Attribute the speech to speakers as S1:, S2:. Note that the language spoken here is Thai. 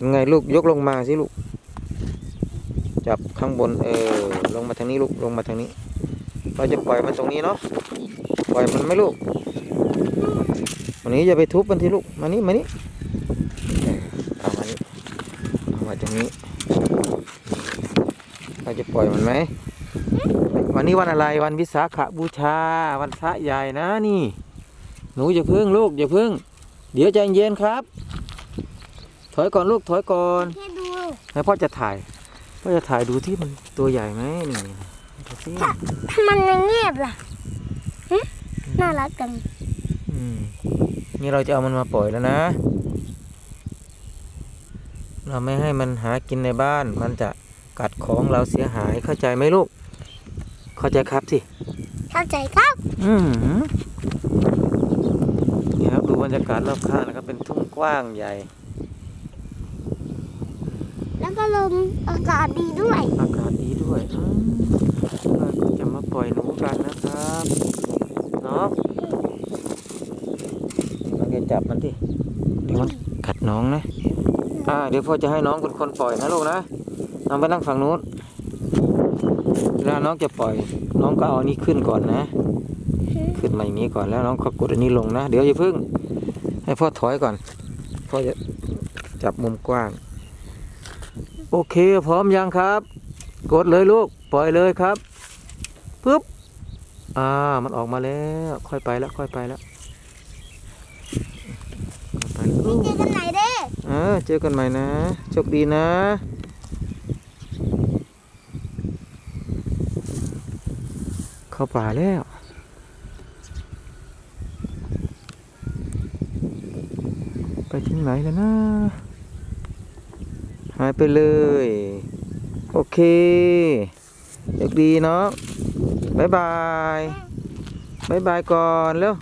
S1: ยังไงลูกยกลงมาสิลูก จับข้างบนเออลงมาทางนี้ลูกลงมาทางนี้ เราจะปล่อยมันตรงนี้เนาะปล่อยมันไหมลูกวันนี้อย่าไปทุบมันที่ลูกมานี่มานี่เอามานี่เอามาตรงนี้ เราจะปล่อยมันไหมวันนี้วันอะไรวันวิสาขบูชา วันพระใหญ่นะนี่ หนูอย่าพึ่งลูกอย่าพึ่ง เดี๋ยวใจเย็นครับ ถอยก่อนลูกถอยก่อน
S2: แค่ดู
S1: แล้วพ่อจะถ่าย พ่อจะถ่ายดูที่มันตัวใหญ่ไหมนี่ดูสิ
S2: ถ้ามันยังเงียบล่ะหึน่ารักจัง
S1: อืมนี่เราจะเอามันมาปล่อยแล้วนะ เราไม่ให้มันหากินในบ้าน มันจะกัดของเราเสียหายเข้าใจไหมลูก เข้าใจครับสิ
S2: เข้าใจครับ
S1: อืมนี่ครั บดูบรรยากาศรอบข้างนะครับเป็นทุ่งกว้างใหญ่
S2: แล้วก็ลมอากาศดีด้วย
S1: อากาศดีด้วยอืมเราก็จะมาปล่อยหนูกันนะครับเนาะเราจะจับมันดิเดี๋ยวมันกัดน้องนะอ่าเดี๋ยวพ่อจะให้น้องเป็นคนปล่อยนะลูกนะน้องไปนั่งฝั่งนู้นเวลาน้องจะปล่อย น้องก็เอาอันนี้ขึ้นก่อนนะ ขึ้นมาอย่างนี้ก่อนแล้วน้องก็กดอันนี้ลงนะ เดี๋ยวอย่าเพิ่ง ให้พ่อถอยก่อน พ่อจะจับมุมกว้าง โอเคพร้อมยังครับ กดเลยลูก ปล่อยเลยครับปึ๊บอ่ามันออกมาแล้ว ค่อยไปแล้ว ค่อยไปแล้วว
S2: นี่เจอกันไหนเด้
S1: อ่าเจอกันใหม่นะโชคดีนะเข้าป่าแล้ว ไปที่ไหนแล้วนะ หายไปเลย โอเคโชคดีเนาะบายบายบายบายก่อนเร็ว